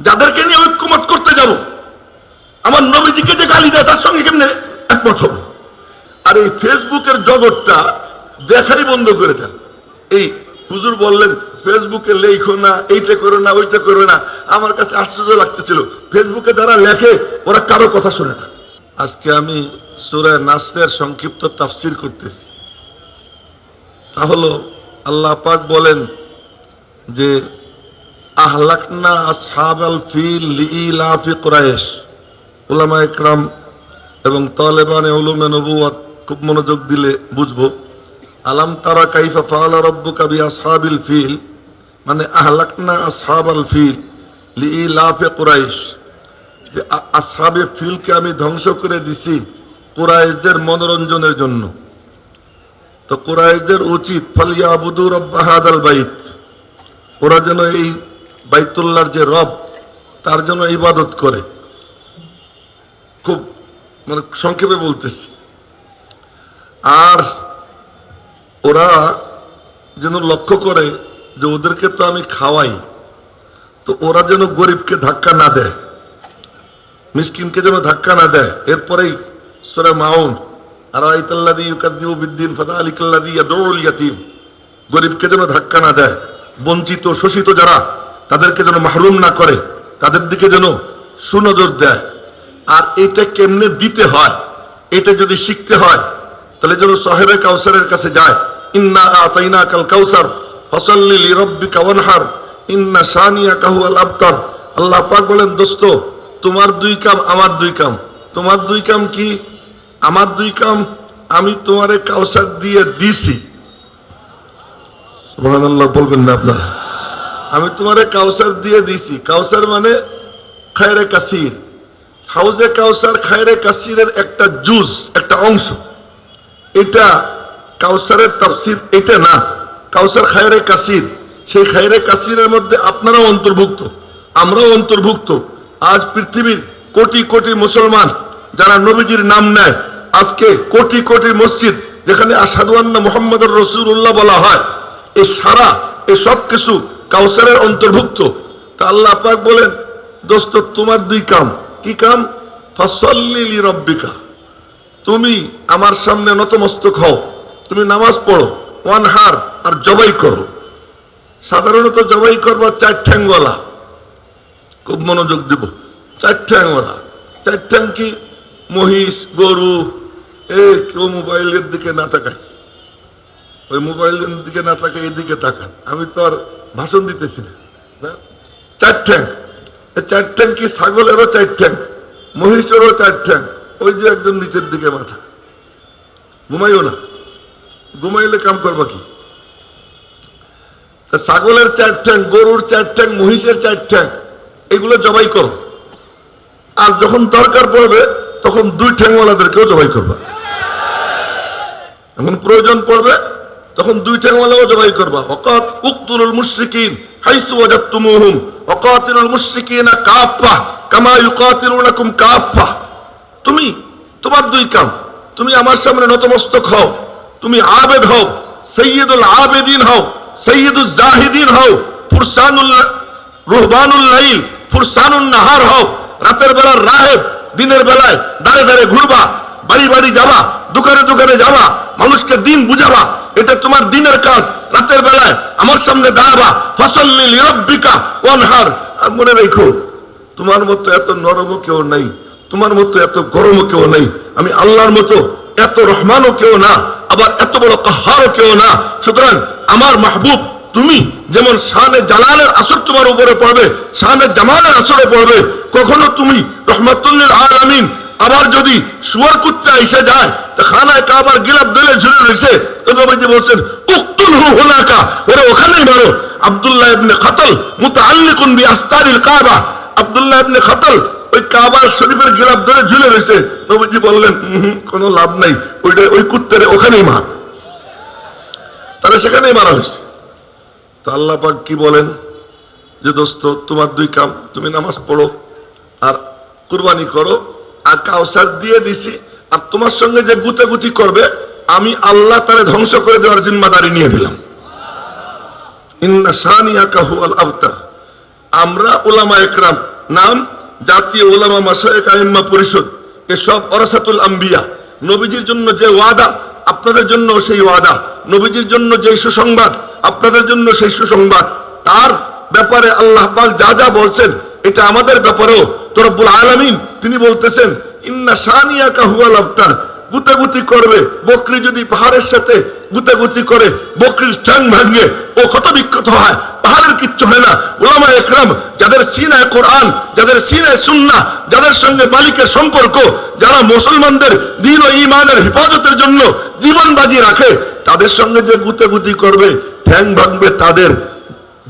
যাদেরকে নিয়ে ঐক্যমত করতে যাব, আমার নবীজিকে যে গালি দেয়, তার সঙ্গে কেমনে একমত হব? আর এই ফেসবুকের জগৎটা দেখাই বন্ধ করে দেন। এই হুজুর বললেন, ফেসবুকে লেখো না, এইটা করো না, ওইটা করো না। আমার কাছে আশ্চর্য লাগতেছিল। ফেসবুকে যারা লেখে, ওরা কারও কথা শোনে না। আজকে আমি সুরায় নাসের সংক্ষিপ্ত তাফসির করতেছি। তা হলো, আল্লাহ পাক বলেন যে আহলাকনা আসহাব আল ফিল লিইলাফি কুরাইশ। উলামা ইকরাম এবং তালেবানে উলুমে নবুয়াত খুব মনোযোগ দিলে বুঝব। আলাম তারা কাইফা ফাআলা রাব্বুকা বি আসহাবিল ফিল মানে আহলাকনা আসহাব আল ফিল লিইলাফি কুরাইশ। যে আসহাবে ফিলকে আমি ধ্বংস করে দিছি কুরাইশদের মনোরঞ্জনের জন্য। তো কুরাইশদের উচিত ফালিয়া আবুদু রব্বা হাদাল বাইত। ওরা যেন এই বাইতুল্লাহর যে রব, তার জন্য ইবাদত করে। খুব মানে সংক্ষেপে বলতেছি। আর ওরা যেন লক্ষ্য করে যে ওদেরকে তো আমি খাওয়াই, তো ওরা যেন গরিবকে ধাক্কা না দেয়, মিসকিনকে যেন ধাক্কা না দেয়। এরপরেই সোরা মাউন আর আইতাল্লাদি ইউকাদ্দিউ বিদ্দিন ফাদা আলিকাল্লাদি ইয়াদউল ইয়াতিম, গরিবকে যেন ধাক্কা না দেয়, বঞ্চিত, শোষিত যারা তাদেরকে যেন মাহরুম না করে, তাদের দিকে যেন সুনজর দেয়। আর এটা কেমনে দিতে হয়, এটা যদি শিখতে হয়, তাহলে যেন সাহেবে কাউসারের কাছে যায়। ইন্না আতাইনা কাল কাউসার, ফসল্লি লিরব্বিকা ওয়ানহার, ইন্না সানিয়া কাহু আল আবতার। আল্লাহ পাক বলেন, দোস্ত, তোমার দুই কাম আমার দুই কাম। তোমার দুই কাম কি? আমার দুই কাম আমি তোমারে কাউসার দিয়ে দিছি। সুবহানাল্লাহ, বলবেন না আপনারা। আমি তোমারে কাউসার দিয়ে দিছি কাউসার মানে খায়রে কাসির। হাউজে কাউসার, খায়রে কাসিরের একটা জুস, একটা অংশ। এটা কাউসারের তাফসির, এটা না। কাউসার খায়রে কাসির। সেই খায়রে কাসিরের মধ্যে আপনারাও অন্তর্ভুক্ত, আমরাও অন্তর্ভুক্ত। আজ পৃথিবীর কোটি কোটি মুসলমান যারা নবীজির নাম নেয়, আজকে কোটি কোটি মসজিদ যেখানে আসাদুয়ান্না মোহাম্মদুর রসুল্লাহ বলা হয় এই সারা এই সব কিছু কাউসারের অন্তর্ভুক্ত। তা আল্লাহ পাক বলেন, দোস্ত, তোমার দুই কাম। কি কাম? ফসল্লি রব্বিকা তুমি আমার সামনে নতমস্তক হও। তুমি নামাজ পড়ো, ওয়ান হার আর জবাই করো। সাধারণত জবাই করবা চার ঠ্যাংওয়ালা। খুব মনোযোগ দিব। চার ঠ্যাংওয়ালা। চার ঠ্যাং কি? মহিষ, গরু এ কেউ মোবাইলের দিকে না তাকায়। ওই মোবাইলের দিকে না তাকায় এদিকে তাকান। আমি তো আর ভাষণ দিতেছি? চার ঠ্যাং। চার ঠ্যাং কি ছাগলেরও চার ঠ্যাং? মহিষেরও চার ঠ্যাং? ওই যে একজন নিচের দিকে মাথা। ঘুমাইও না। ঘুমাইলে কাম করবা কি? ছাগলের চার ঠ্যাং, গরুর চার ঠ্যাং, মহিষের চার ঠ্যাং, এগুলো জবাই করো। আর যখন দরকার পড়বে, তখন দুই ঠ্যাংওয়ালাদেরকেও জবাই করবা। এখন প্রয়োজন পড়বে তখন দুই ঠ্যাংওয়ালাও জবাই করবা। অকাত উক্তুল মুশরিকিন তুমি, তোমার দুই কাম, তুমি আমার সামনে হও, তুমি আবেদ সৈয়দুল আবেদিন জাহিদিন হও, ফুরসানুল নাহার রাতের বেলার রাহেব, দিনের বেলায় দাঁড়ে দাঁড়ে ঘুরবা, বাড়ি বাড়ি যাবা, দোকানে দোকানে যাবা, মানুষকে দিন বুঝাবা এটা তোমার দিনের কাজ। রাতের বেলায় আমার সামনে দাঁড়াবা। ফসল্লি লিরব্বিকা ওয়ানহার। আর মনে রেখো, তোমার মতো এত নরমও কেউ নাই। তোমার মতো এত গরমও কেউ নাই। আমি আল্লাহর মতো এত রহমানও কেউ না, আবার এত বড় কাহারও কেউ না। সুতরাং আমার মাহবুব, তুমি যেমন শানে জালালের আসর তোমার উপরে পড়বে, শানে জামালের আসরে পড়বে, কখনো তুমি রহমতুল্লিল আলামিন আবার যদি শুয়ার কুত্তা এসে যায় খানায় কাবার গিলাপ দলে ঝুলে রয়েছে তো নবীজি বলছেন উক্তুল হু হুনাকা। ওরে ওখানেই মারো। আব্দুল্লাহ ইবনে খাতাল মুতাআল্লিকুন বি আস্তারিল কাবা। আব্দুল্লাহ ইবনে খাতাল ওই কাবার শরীফের গিলাপ ধরে ঝুলে রয়েছে নবীজি বললেন "উহুম, কোনো লাভ নাই। ওইটা ওই কুত্তারে ওখানেই মার। তাহলে সেখানেই মারা হয়েছে। তো আল্লাহ পাক কি বলেন? যে দোস্ত তোমার দুই কাম তুমি নামাজ পড়ো আর কুরবানি করো। আর কাউসার দিয়ে দিছি আর তোমার সঙ্গে যে গুতাগুতি করবে, আমি আল্লাহ তারে ধ্বংস করে দেওয়ার জিম্মাদারি নিয়ে নিলাম। আমরা ওলামা একরাম, নাম জাতীয় ওলামা মাসায়েক আইম্মা পরিষদ, এসব অরাসাতুল আম্বিয়া। নবীজির জন্য যে ওয়াদা, আপনাদের জন্য সেই ওয়াদা। নবীজির জন্য যে সুসংবাদ, আপনাদের জন্য সেই সুসংবাদ। তার ব্যাপারে আল্লাহ পাক যা যা বলছেন, এটা আমাদের ব্যাপারেও তো রব্বুল আলামিন তিনি বলতেছেন গুতাগুতি করবে, বকরি যদি পাহাড়ের সাথে গুতাগুতি করে, বকরির ঠ্যাং ও ক্ষত বিক্ষত হয়, পাহাড়ের কিচ্ছু হয় না। ওলামা একরাম, যাদের সিনায় কোরআন, যাদের সিনায় সুন্না যাদের সঙ্গে মালিকের সম্পর্ক, যারা মুসলমানদের দিন ও ইমানের হেফাজতের জন্য জীবন বাজি রাখে, তাদের সঙ্গে যে গুতাগুতি করবে, ঠ্যাং ভাঙবে তাদের।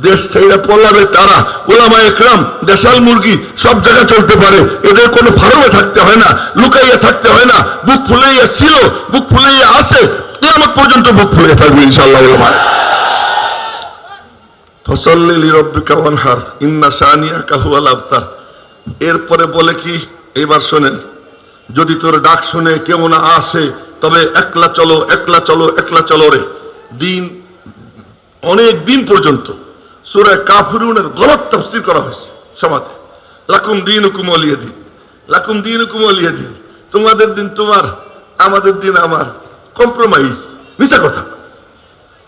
দেশ ছেড়ে পলাবে তারা। ওলামা একরাম, দেশাল মুরগি সব জায়গায় চলতে পারে। এদের কোনো ফার্মে থাকতে হয় না, লুকাইয়া থাকতে হয় না। বুক ফুলাইয়া ছিল, বুক ফুলাইয়া আছে। কিয়ামত পর্যন্ত বুক ফুলিয়ে থাকবে ইনশাআল্লাহ ওলামা। ফসল্লি রব্বিকা ইন্না সানিয়াকা হুয়াল আবতার। এরপরে বলে কি, এবার শোনেন, যদি তোর ডাক শুনে কেউ না আসে, তবে একলা চলো একলা চলো একলা চলো রে। দিন, অনেক দিন পর্যন্ত সুরায় কাফিরুনের গলত তফসির করা হয়েছে সমাজে। লাকুম দিন হুকুম অলিয়া দিন। লাকুম দিন হুকুম অলিয়া দিন। তোমাদের দিন তোমার, আমাদের দিন আমার। কম্প্রোমাইজ মিশা কথা।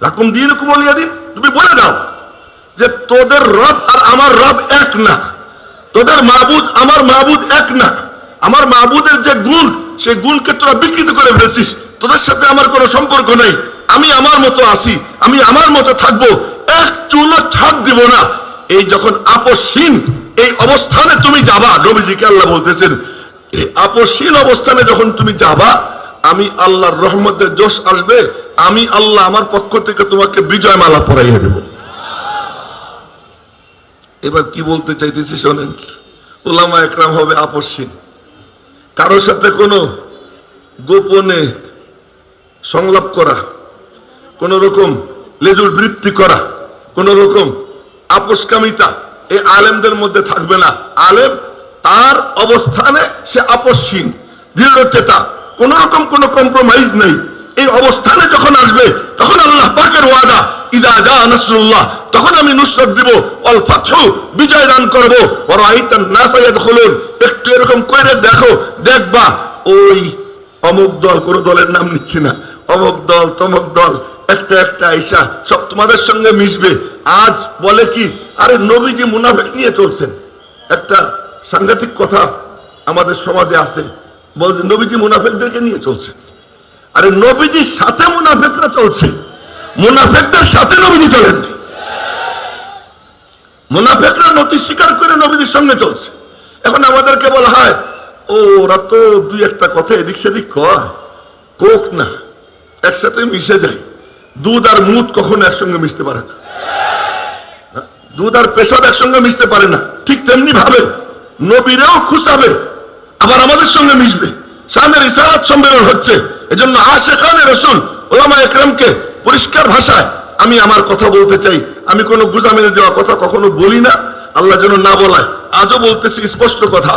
লাকুম দিন হুকুম অলিয়া দিন। তুমি বলে দাও যে তোদের রব আর আমার রব এক না। তোদের মাবুদ, আমার মাবুদ এক না। আমার মাবুদের যে গুণ, সেই গুণকে তোরা বিকৃত করে ফেলছিস। তোদের সাথে আমার কোনো সম্পর্ক নেই। আমি আমার মতো আসি আমি আমার মতো থাকব। এক চুলো ছাড় দিব না। এই যখন আপসহীন এই অবস্থানে তুমি যাবা, নবীজিকে আল্লাহ বলতেছেন, এই আপসহীন অবস্থানে যখন তুমি যাবা, আমি আল্লাহর রহমতের জোশ আসবে, আমি আল্লাহ আমার পক্ষ থেকে তোমাকে বিজয় মালা পরাইয়া দেবো। এবার কি বলতে চাইতেছি শোনেন ওলামা একরাম হবে আপসহীন। কারোর সাথে কোনো গোপনে সংলাপ করা, কোন রকম লেজুর বৃত্তি করা কোন রকম আপোষকামিতা এই আলেমদের মধ্যে থাকবে না। আলেম তার অবস্থানে সে আপসহীন দৃঢ়চেতা। কোন রকম কোন কম্প্রোমাইজ নেই। এই অবস্থানে যখন আসবে, তখন আল্লাহ পাকের ওয়াদা, ইদা যা নাসরুল্লাহ তখন আমি নুসরত দিব, অল ফাতহু, বিজয় দান করব। বড় আইতান নাসাইয়াদ খুলুন একটু এরকম করে দেখো, দেখবা, ওই অমুক দল কোন দলের নাম নিচ্ছে না। অমুক দল, তমুক দল। একটা একটা আইসা সব তোমাদের সঙ্গে মিশবে। আজ বলে কি? আরে নবীজি মুনাফেক নিয়ে চলছেন। একটা সাংঘাতিক কথা আমাদের সমাজে আছে। বলছে, নবীজি মুনাফেকদেরকে নিয়ে চলছে। আরে নবীজির সাথে মুনাফেকরা চলছে। মুনাফেকদের সাথে নবীজি চলেন। মুনাফেকরা নতি স্বীকার করে নবীজির সঙ্গে চলছে। এখন আমাদেরকে বলা হয়, ও, ওরা তো দুই একটা কথা এদিক সেদিক কয়। কোক না, একসাথে মিশে যায়। দুধ আর মুদ কখনো একসঙ্গে মিশতে পারে না। দুধ আর পেশাদ একসঙ্গে মিশতে পারে না। ঠিক তেমনি ভাবে নবীরেও খুশাবে আবার আমাদের সঙ্গে মিশবে। সামনের ইসারাত সম্মেলন হচ্ছে। এজন্য আশে খানে রসুল ওলামা একরামকে পরিষ্কার ভাষায় আমি আমার কথা বলতে চাই। আমি কোনো গুজামিনে দেওয়া কথা কখনো বলি না। আল্লাহ যেন না বলায়। আজও বলতেছি স্পষ্ট কথা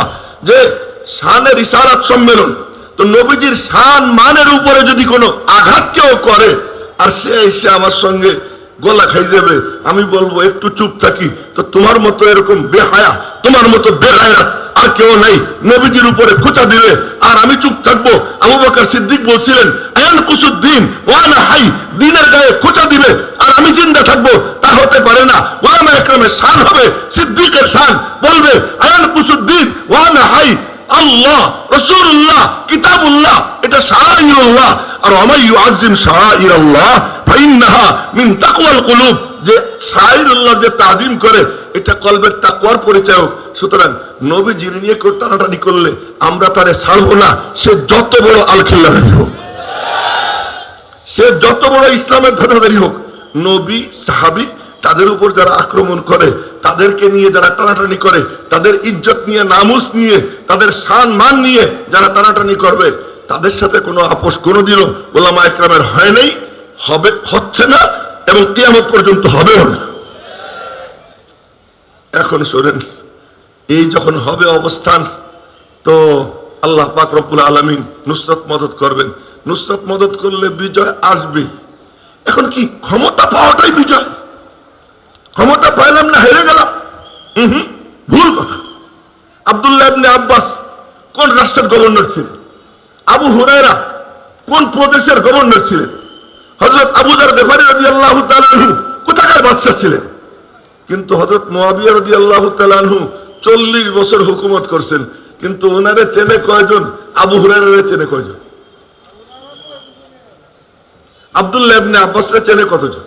যে শানের ইসারাত সম্মেলন, তো নবীজির শান মানের উপরে যদি কোনো আঘাত কেউ করে আর সে এসে আমার সঙ্গে গলা খাই যাবে আমি বলব, একটু চুপ থাকি। তো তোমার মতো এরকম বেহায়া, তোমার মতো বেহায়া আর কেউ নাই। নবীজির উপরে খোঁচা দিলে আর আমি চুপ থাকব। আবু সিদ্দিক বলছিলেন কুসুদ্দিন ওয়ানা হাই, দিনের গায়ে খোঁচা দিবে আর আমি জিন্দা থাকব। তা হতে পারে না। ওয়ামা একরামের হবে, সিদ্দিকের বলবে আয়ান কুসুদ্দিন ওয়ানা হাই, আল্লাহ রসুল্লাহ কিতাবুল্লাহ, এটা শাহরুল্লাহ আর ইসলামের হোক, নবী তাদের উপর যারা আক্রমণ করে, তাদেরকে নিয়ে যারা টানাটানি করে, তাদের ইজ্জত নিয়ে, নামুস নিয়ে, তাদের সান মান নিয়ে যারা টানাটানি করবে তাদের সাথে কোনো আপোষ কোনোদিনও ওলামা একরামের হয় নাই, হবে, হচ্ছে না এবং কিয়ামত পর্যন্ত হবেও না। এখন শোনেন, এই যখন হবে অবস্থান, তো আল্লাহ পাক রব্বুল আলমিন নুসরত মদত করবেন। নুসরত মদত করলে বিজয় আসবে। এখন কি ক্ষমতা পাওয়াটাই বিজয়? ক্ষমতা পাইলাম না, হেরে গেলাম। হুম, ভুল কথা। আব্দুল্লাহ আব্বাস কোন রাষ্ট্রের গভর্নর ছিলেন? আবু হুরায়রা কোন প্রদেশের গভর্নর ছিলেন? হজরত আবুদার আল্লাহ কোথাকার বাদশাহ ছিলেন? কিন্তু হজরত মোয়াবিয়া আল্লাহ চল্লিশ বছর হুকুমত করছেন, কিন্তু ওনারে চেনে কয়জন? আবু হুরায়রা চেনে কয়জন? আব্দুল্লাহ আব্বাসরে চেনে কতজন?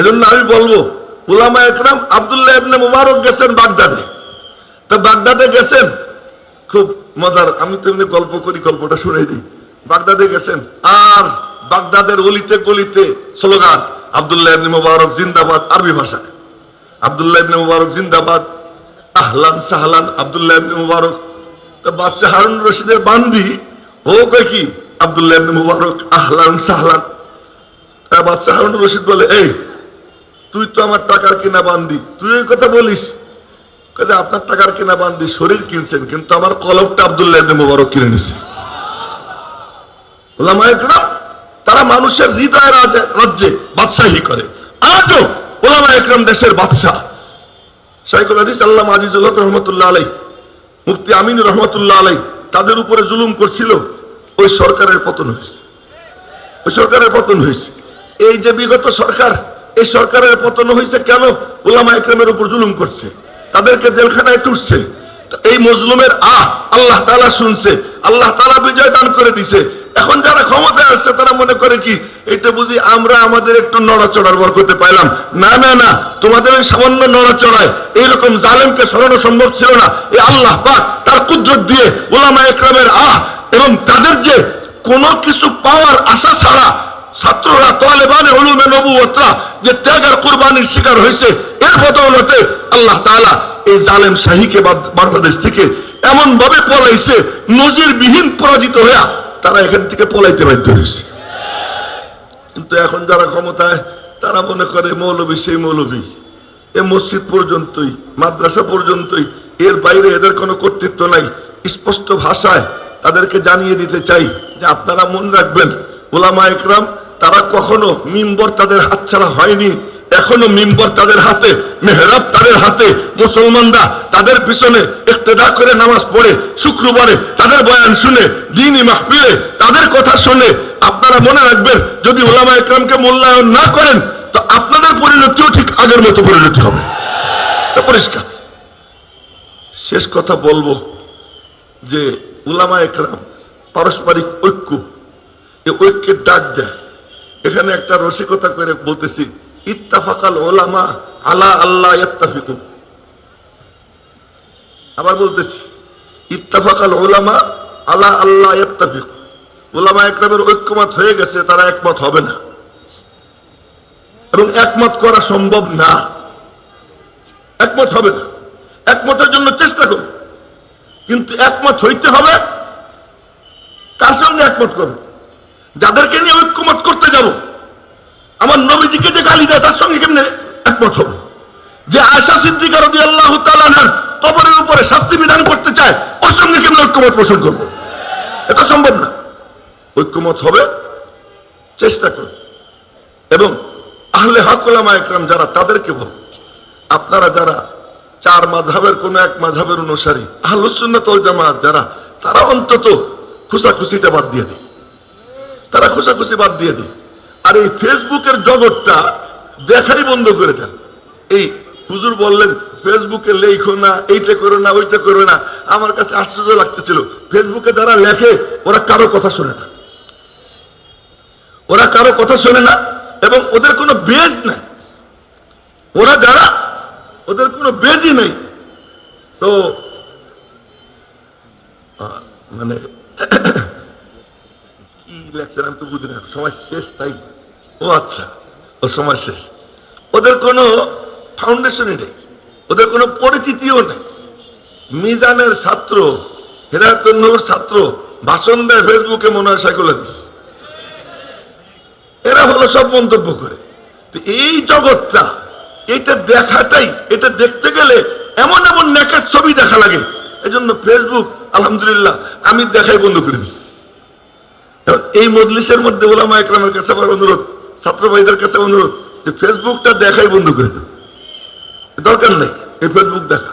এজন্য আমি বলব উলামা একরাম আব্দুল্লাহ মুবারক গেছেন বাগদাদে। তা বাগদাদে গেছেন খুব মজার। আমি তেমনি গল্প করি, গল্পটা শুনে দিই। বাগদাদে গেছেন? আর বাগদাদের অলিতে গলিতে স্লোগান, আব্দুল্লাহ ইবনে মুবারক জিন্দাবাদ আরবি ভাষা আব্দুল্লাহ ইবনে মুবারক জিন্দাবাদ, আহলান সাহলান, আব্দুল্লাহ ইবনে মুবারক। তা বাদশাহ হারুন রশিদের বান্দি, ও কয় কি? আব্দুল্লাহ ইবনে মুবারক, আহলান সাহলান। তা বাদশাহ হারুন রশিদ বলে, এই, তুই তো আমার টাকার কিনা বান্দি, তুই এই কথা বলিস? কাজে আপনার টাকার কিনা বান্দি শরীর কিনছেন, কিন্তু আমার কলমটা আব্দুল্লাহ মুবারক কিনে নিছে। তারা মানুষের হৃদয় রাজ্যে বাদশাহী করে। আজও ওলামা একরাম দেশের বাদশাহ। আল্লাহ আজিজুল হক রহমতুল্লাহ আলাই মুফতি আমিন রহমতুল্লাহ আলাই তাদের উপরে জুলুম করছিল, ওই সরকারের পতন হয়েছে। ওই সরকারের পতন হয়েছে। এই যে বিগত সরকার, এই সরকারের পতন হয়েছে কেন? ওলামা একরামের উপর জুলুম করছে। তাদেরকে জেলখানায় টুটছে এই মজলুমের আহ, আল্লাহ তালা শুনছে। আল্লাহ তালা বিজয় দান করে দিছে। এখন যারা ক্ষমতায় আসছে, তারা মনে করে কি, এটা বুঝি আমরা আমাদের একটু নড়াচড়ার বর করতে পাইলাম। না না না, তোমাদের ওই সামান্য নড়াচড়ায় এইরকম জালেমকে সরানো সম্ভব ছিল না। এই আল্লাহ পাক তার কুদরত দিয়ে ওলামা একরামের আহ, এবং তাদের যে কোনো কিছু পাওয়ার আশা ছাড়া ছাত্ররা তালেবানে উলুমে নবুয়তরা যে ত্যাগ আর কোরবানির শিকার হয়েছে, এর বদৌলতে আল্লাহ তাআলা এই জালেম শাহীকে বাংলাদেশ থেকে এমন ভাবে পলাইছে, নজিরবিহীন পরাজিত হইয়া তারা এখান থেকে পলাইতে বাধ্য হয়েছে। কিন্তু এখন যারা ক্ষমতায়, তারা মনে করে মৌলবী সেই মৌলবী। এ মসজিদ পর্যন্তই, মাদ্রাসা পর্যন্তই, এর বাইরে এদের কোনো কর্তৃত্ব নাই। স্পষ্ট ভাষায় তাদেরকে জানিয়ে দিতে চাই যে আপনারা মন রাখবেন ওলামা একরাম তারা কখনো মিম্বর তাদের হাতছাড়া হয়নি। এখনও মিম্বর তাদের হাতে, মেহরাব তাদের হাতে, মুসলমানরা তাদের পিছনে ইক্তেদা করে নামাজ পড়ে, শুক্রবারে তাদের বয়ান শুনে, দিনই মাহফিলে তাদের কথা শুনে। আপনারা মনে রাখবেন, যদি ওলামা একরামকে মূল্যায়ন না করেন, তো আপনাদের পরিণতিও ঠিক আগের মতো পরিণতি হবে। পরিষ্কার। শেষ কথা বলব যে উলামা একরাম পারস্পরিক ঐক্য এই ঐক্যের ডাক দেয়। এখানে একটা রসিকতা করে বলতেছি, ইত্তাফাকাল ওলামা আলা আল্লাহ ইত্তাফিকুন আবার বলতেছি, ইত্তাফাকাল ওলামা আলা আল্লাহ ইত্তাফিক ওলামা একরামের ঐক্যমত হয়ে গেছে, তারা একমত হবে না। এবং একমত করা সম্ভব না। একমত হবে না। একমতের জন্য চেষ্টা করো কিন্তু একমত হইতে হবে, তার সঙ্গে একমত করবে যাদেরকে নিয়ে করতে যাব। আমার নবীজিকে যে গালি দেয়, তার সঙ্গে কেমনে একমত হবে? যে আশা সিদ্দিকা রদি আল্লাহ কবরের উপরে শাস্তি বিধান করতে চায়, ওর সঙ্গে কেমন ঐক্যমত পোষণ করব? এটা সম্ভব না। ঐক্যমত হবে, চেষ্টা করবে এবং আহলে হকুলামা একরাম যারা, তাদেরকে বল, আপনারা যারা চার মাঝাবের কোন এক মাঝাবের অনুসারী আহলুসুন্নাত জামাত যারা, তারা অন্তত খুশাখুশিটা বাদ দিয়ে দেয় তারা খুশাখুশি বাদ দিয়ে দেয় আর এই ফেসবুকের জগৎটা দেখাই বন্ধ করে দেন এই হুজুর বললেন, ফেসবুকে লেখো না, এইটা করো না, ওইটা করো না। আমার কাছে আশ্চর্য লাগতেছিল। ফেসবুকে যারা লেখে, ওরা কারও কথা শোনে না। ওরা কারও কথা শোনে না এবং ওদের কোনো বেজ নাই। ওরা যারা, ওদের কোনো বেজই নেই। তো মানে কি আমি তো বুঝি না। সময় শেষ, তাই? ও আচ্ছা ও সময় শেষ। ওদের কোনো ফাউন্ডেশনই নেই। ওদের কোনো পরিচিতিও নেই। মিজানের ছাত্র হেরাতুন্নূর ছাত্র ভাষণ দেয় ফেসবুকে মনে হয় সাইকোলজিস্ট এরা হলো সব মন্তব্য করে। তো এই জগৎটা, এটা দেখাটাই, এটা দেখতে গেলে এমন এমন নেকের ছবি দেখা লাগে। এজন্য ফেসবুক আলহামদুলিল্লাহ, আমি দেখাই বন্ধ করে দিচ্ছি। এই মজলিসের মধ্যে ওলামা একরামের কাছে আমার অনুরোধ, ছাত্র ভাইদের কাছে অনুরোধ যে ফেসবুকটা দেখাই বন্ধ করে দেব দরকার নেই, এই ফেসবুক দেখা।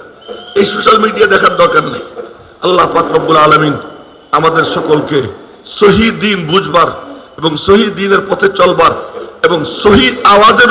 এই সোশ্যাল মিডিয়া দেখার দরকার নেই। আল্লাহ পাক রব্বুল আলমিন আমাদের সকলকে সহি দিন বুঝবার এবং সহি দিনের পথে চলবার এবং সহি আওয়াজের